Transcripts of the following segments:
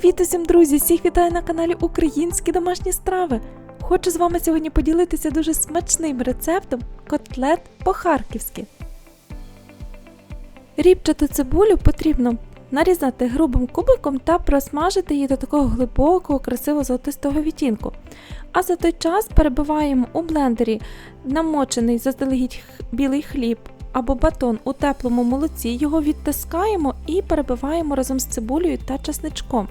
Привіт усім, друзі! Всіх вітаю на каналі Українські домашні страви. Хочу з вами сьогодні поділитися дуже смачним рецептом котлет по-харківськи. Рібчату цибулю потрібно нарізати грубим кубиком та просмажити її до такого глибокого, красиво золотистого відтінку. А за той час перебиваємо у блендері намочений заздалегідь білий хліб або батон у теплому молоці, його відтискаємо і перебиваємо разом з цибулею та чесничком.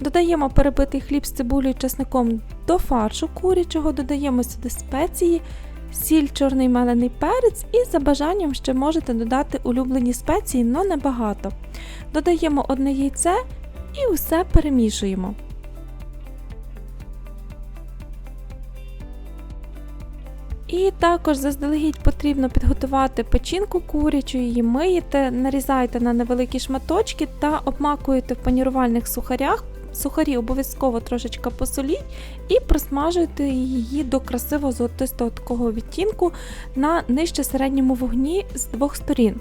Додаємо перебитий хліб з цибулею і чесником до фаршу курячого, додаємо сюди спеції, сіль, чорний мелений перець і за бажанням ще можете додати улюблені спеції, але небагато. Додаємо одне яйце і усе перемішуємо. І також заздалегідь потрібно підготувати печінку курячу, її миєте, нарізаєте на невеликі шматочки та обмакуєте в панірувальних сухарях. Сухарі обов'язково трошечки посоліть і просмажуєте її до красиво золотистого такого відтінку на нижче середньому вогні з двох сторін.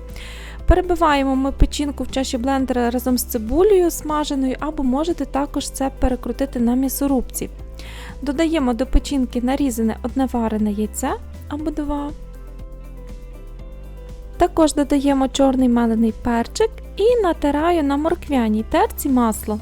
Перебиваємо ми печінку в чаші блендера разом з цибулею смаженою, або можете також це перекрутити на м'ясорубці. Додаємо до печінки нарізане одне варене яйце або два. Також додаємо чорний мелений перчик і натираю на морквяній терці масло.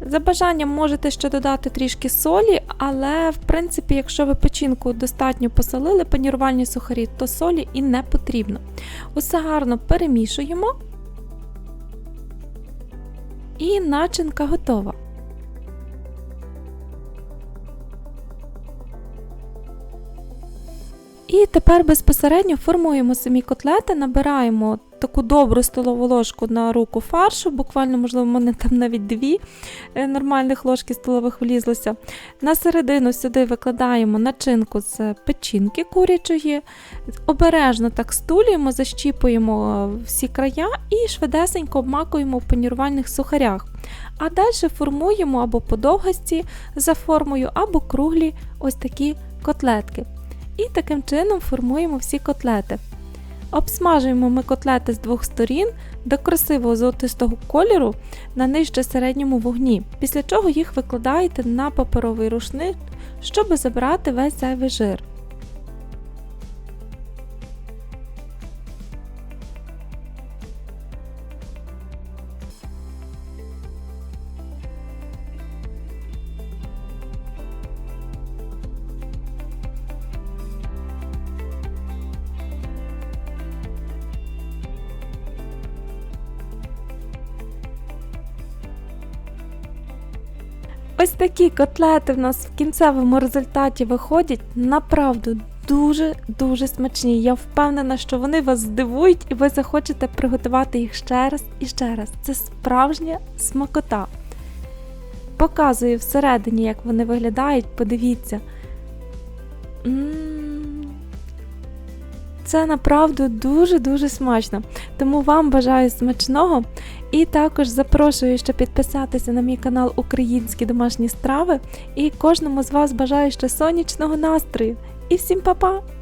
За бажанням можете ще додати трішки солі, але в принципі, якщо ви печінку достатньо посолили, панірувальні сухарі, то солі і не потрібно. Усе гарно перемішуємо. І начинка готова. І тепер безпосередньо формуємо самі котлети, набираємо таку добру столову ложку на руку фаршу, буквально, можливо, в мене там навіть дві е, нормальних ложки столових влізлося. На середину сюди викладаємо начинку з печінки курячої, обережно так стулюємо, защіпуємо е, всі края і швидесенько обмакуємо в панірувальних сухарях. А далі формуємо або подовгості за формою, або круглі ось такі котлетки. І таким чином формуємо всі котлети. Обсмажуємо ми котлети з двох сторін до красивого золотистого кольору на нижче середньому вогні, після чого їх викладаєте на паперовий рушник, щоб забрати весь зайвий жир. Ось такі котлети в нас в кінцевому результаті виходять направду дуже-дуже смачні. Я впевнена, що вони вас здивують і ви захочете приготувати їх ще раз і ще раз. Це справжня смакота. Показую всередині, як вони виглядають, подивіться. М, Це направду дуже-дуже смачно. Тому вам бажаю смачного. І також запрошую ще підписатися на мій канал Українські домашні страви. І кожному з вас бажаю ще сонячного настрою. І всім па-па!